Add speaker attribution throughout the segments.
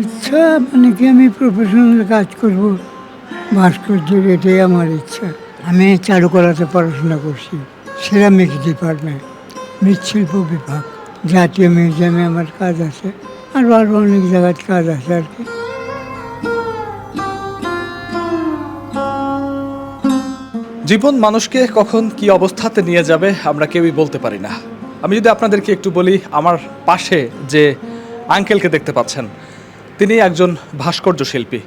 Speaker 1: ইচ্ছা মানে কি আমি প্রফেশনাল কাজ করব? ভাস্কর্যের এটাই আমার ইচ্ছা। আমি চারুকলাতে পড়াশোনা করছি সিরামিক্স ডিপার্টমেন্ট মৃৎশিল্প বিভাগ, জাতীয় মিউজিয়ামে আমার কাজ আছে আরও আরও অনেক জায়গায় কাজ আছে আর কি।
Speaker 2: জীবন মানুষকে কখন কি অবস্থাতে নিয়ে যাবে আমরা কেউই বলতে পারি না। আমি যদি আপনাদেরকে একটু বলি, আমার পাশে যে আঙ্কেলকে দেখতে পাচ্ছেন তিনি একজন ভাস্কর্য শিল্পী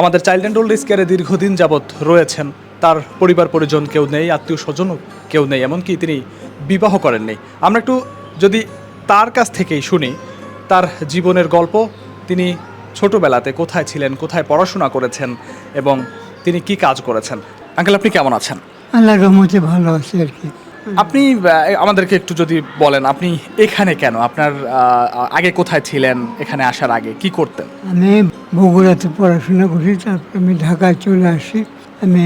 Speaker 2: আমাদের চাইল্ড অ্যান্ড ওল্ড কেয়ারে দীর্ঘদিন যাবৎ রয়েছেন। তার পরিবার পরিজন কেউ নেই, আত্মীয় স্বজনও কেউ নেই, এমনকি তিনি বিবাহ করেননি আমরা একটু যদি তার কাছ থেকেই শুনি, তার জীবনের গল্প, তিনি ছোটবেলাতে কোথায় ছিলেন, কোথায় পড়াশোনা করেছেন এবং তিনি কি কাজ করেছেন। আঙ্কেল, আপনি কেমন আছেন?
Speaker 1: আল্লাহ রহমতে ভালো আছে আর কি।
Speaker 2: আপনি আমাদেরকে একটু যদি বলেন আপনি এখানে কেন? আপনার আগে কোথায় ছিলেন? এখানে আসার আগে কি করতেন?
Speaker 1: আমি বগুড়াতে পড়াশোনা করি তারপর আমি ঢাকায় চলে আসি। আমি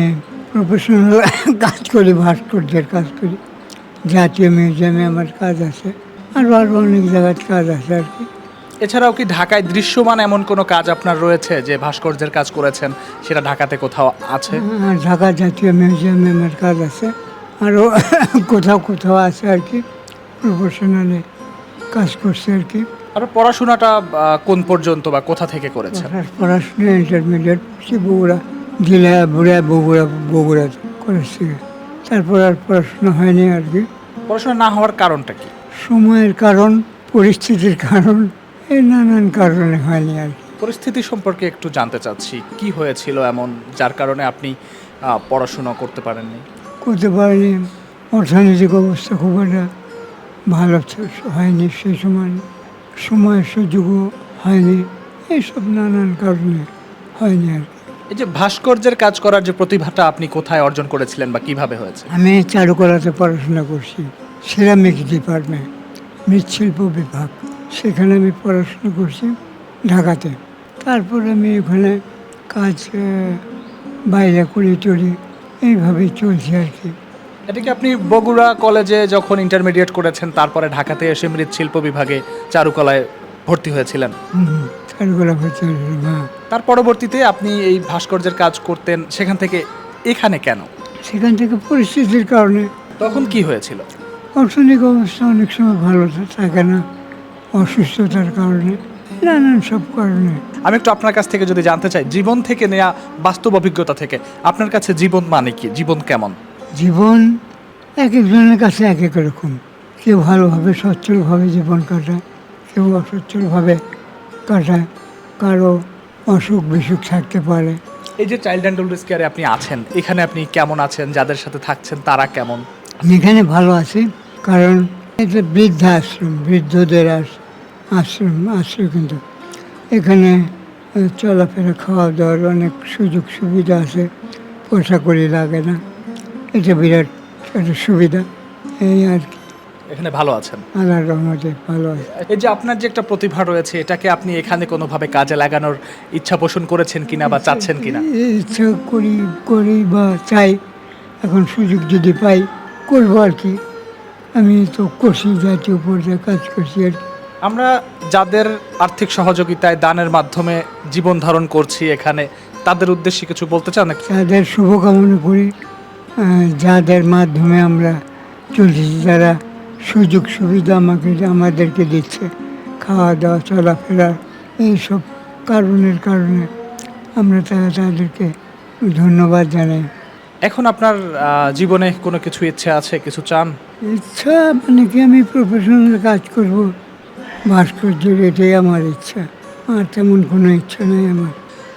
Speaker 1: প্রফেশনাল কাজ করি ভাস্কর্যের কাজ করি। জাতীয় মিউজিয়ামে আমার কাজ আছে। আরও আরও অনেক জায়গায় কাজ আছে আর কি।
Speaker 2: এছাড়াও কি ঢাকায় দৃশ্যমান এমন কোনো কাজ আপনার রয়েছে যে ভাস্কর্যের কাজ করেছেন সেটা ঢাকাতে কোথাও আছে?
Speaker 1: আর ঢাকা জাতীয় মিউজিয়ামে আমার কাজ আছে। আরও কোথাও কোথাও আছে আর কি প্রফেশনালে কাজ করছে আর কি।
Speaker 2: আর পড়াশোনাটা কোন পর্যন্ত বা কোথা থেকে করেছেন
Speaker 1: পড়া- পড়াশোনা ইন্টারমিডিয়েট পড়ছি বগুড়া জেলা বুড়া বগুড়া বগুড়া করেছি। তারপর আর পড়াশোনা হয়নি আর কি।
Speaker 2: পড়াশোনা না হওয়ার কারণটা কি?
Speaker 1: সময়ের কারণ পরিস্থিতির কারণ এই নানান কারণে হয়নি আর কি।
Speaker 2: পরিস্থিতি সম্পর্কে একটু জানতে চাচ্ছি কি হয়েছিল এমন যার কারণে আপনি পড়াশোনা করতে পারেননি?
Speaker 1: করতে পারিনি। অর্থনৈতিক অবস্থা খুব একটা ভালো হয়নি সেই সময়। সময় সুযোগও হয়নি। এইসব নানান কারণে হয়নি আর
Speaker 2: এই যে ভাস্কর্যের কাজ করার যে প্রতিভাটা আপনি কোথায় অর্জন করেছিলেন বা কীভাবে হয়েছে?
Speaker 1: আমি চারুকলাতে পড়াশোনা করছি সিরামিক্স ডিপার্টমেন্ট মৃৎশিল্প বিভাগ। সেখানে আমি পড়াশোনা করছি ঢাকাতে। তারপর আমি ওখানে কাজ বাইরে করি টরি এইভাবেই চলছে আর কি।
Speaker 2: এটা কি আপনি বগুড়া কলেজে যখন ইন্টারমিডিয়েট করেছেন তারপরে ঢাকাতে এসে মৃৎশিল্প বিভাগে চারুকলায় ভর্তি হয়েছিলেন?
Speaker 1: চারুকলা হ্যাঁ।
Speaker 2: তার পরবর্তীতে আপনি এই ভাস্কর্যের কাজ করতেন সেখান থেকে এখানে কেন?
Speaker 1: সেখান থেকে পরিস্থিতির কারণে।
Speaker 2: তখন কি হয়েছিল?
Speaker 1: অর্থনৈতিক অবস্থা অনেক সময় ভালো থাকে না অসুস্থতার কারণে। নানান সব কারণে।
Speaker 2: আমি একটু আপনার কাছ থেকে যদি জানতে চাই জীবন থেকে নেয়া বাস্তব অভিজ্ঞতা থেকে আপনার কাছে জীবন মানে কি? জীবন কেমন?
Speaker 1: জীবন এক একজনের কাছে এক এক রকম। কেউ ভালোভাবে সচ্ছলভাবে জীবন কাটায় কেউ অসচ্ছলভাবে কাটায় কারও অসুখ বিসুখ থাকতে পারে।
Speaker 2: এই যে চাইল্ড অ্যান্ড ওল্ড কেয়ারে আপনি আছেন এখানে আপনি কেমন আছেন? যাদের সাথে থাকছেন তারা কেমন?
Speaker 1: এখানে ভালো আছি কারণ এটা বৃদ্ধাশ্রম বৃদ্ধদের আস- আশ্রম আশ্রয় কিন্তু এখানে চলাফেরা খাওয়া দাওয়ার অনেক সুযোগ সুবিধা আছে। পয়সা করি লাগে না। এটা বিরাট একটা সুবিধা। এই আর কি।
Speaker 2: এখানে ভালো আছেন?
Speaker 1: আল্লাহর রহমতে ভালো আছে।
Speaker 2: এই যে আপনার যে একটা প্রতিভা রয়েছে এটাকে আপনি এখানে কোনোভাবে কাজে লাগানোর ইচ্ছা পোষণ করেছেন কিনা বা চাচ্ছেন কিনা?
Speaker 1: ইচ্ছা করি করি বা চাই। এখন সুযোগ যদি পাই করব আর কি। আমি তো করছি জাতীয় পর্যায়ে কাজ করছি আর কি।
Speaker 2: আমরা যাদের আর্থিক সহযোগিতায় দানের মাধ্যমে জীবন ধারণ করছি এখানে তাদের উদ্দেশ্যে কিছু বলতে চান নাকি?
Speaker 1: তাদের শুভকামনা করি যাদের মাধ্যমে আমরা চলছি যারা সুযোগ সুবিধা আমাকে আমাদেরকে দিচ্ছে খাওয়া দাওয়া চলাফেরা এইসব কারণের কারণে আমরা তারা তাদেরকে ধন্যবাদ জানাই।
Speaker 2: এখন আপনার জীবনে কোনো কিছু ইচ্ছে আছে কিছু চান?
Speaker 1: ইচ্ছা মানে কি আমি প্রফেশনাল কাজ করব ভাস্কর্যের এটাই আমার ইচ্ছা। আর তেমন কোনো ইচ্ছা নেই আমার।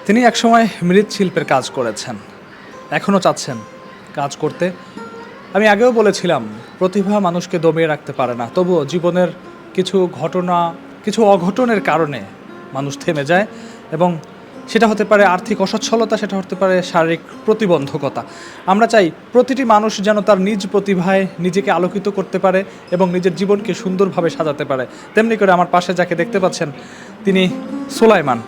Speaker 2: তিনি একসময় মৃৎশিল্পের কাজ করেছেন। এখনও চাচ্ছেন কাজ করতে। আমি আগেও বলেছিলাম, প্রতিভা মানুষকে দমিয়ে রাখতে পারে না। তবুও জীবনের কিছু ঘটনা, কিছু অঘটনের কারণে মানুষ থেমে যায় এবং সেটা হতে পারে আর্থিক অসচ্ছলতা, সেটা হতে পারে শারীরিক প্রতিবন্ধকতা। আমরা চাই প্রতিটি মানুষ যেন তার নিজ প্রতিভায় নিজেকে আলোকিত করতে পারে এবং নিজের জীবনকে সুন্দরভাবে সাজাতে পারে। তেমনি করে আমার পাশে যাকে দেখতে পাচ্ছেন, তিনি সোলাইমান।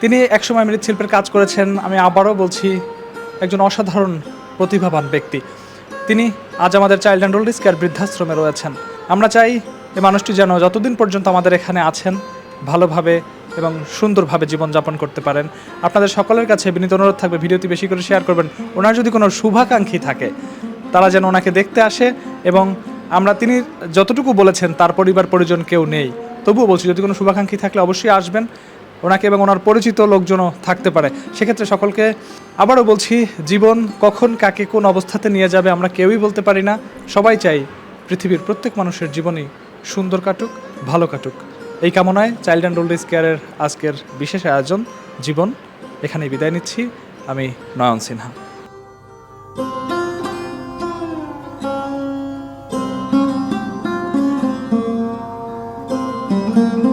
Speaker 2: তিনি একসময় মৃৎশিল্পের কাজ করেছেন। আমি আবারও বলছি, একজন অসাধারণ, প্রতিভাবান ব্যক্তি। তিনি আজ আমাদের চাইল্ড অ্যান্ড ওল্ড কেয়ার বৃদ্ধাশ্রমে রয়েছেন। আমরা চাই এই মানুষটি যেন যতদিন পর্যন্ত আমাদের এখানে আছেন, ভালোভাবে এবং সুন্দরভাবে জীবনযাপন করতে পারেন। আপনাদের সকলের কাছে বিনীত অনুরোধ থাকবে, ভিডিওটি বেশি করে শেয়ার করবেন। ওনার যদি কোনো শুভাকাঙ্ক্ষী থাকে, তারা যেন ওনাকে দেখতে আসে এবং আমরা তিনি যতটুকু বলেছেন, তার পরিবার পরিজন কেউ নেই। তবুও বলছি, যদি কোনো শুভাকাঙ্ক্ষী থাকলে অবশ্যই আসবেন। ওনাকে এবং ওনার পরিচিত লোকজনও থাকতে পারে। সেক্ষেত্রে সকলকে আবারও বলছি, জীবন কখন, কাকে, কোন অবস্থাতে নিয়ে যাবে আমরা কেউই বলতে পারি না। সবাই চাই পৃথিবীর প্রত্যেক মানুষের জীবনই সুন্দর কাটুক, ভালো কাটুক। এই কামনায় চাইল্ড অ্যান্ড ওল্ড কেয়ারের আজকের বিশেষ আয়োজন, জীবন এখানে বিদায় নিচ্ছি। আমি নয়ন সিনহা। thank you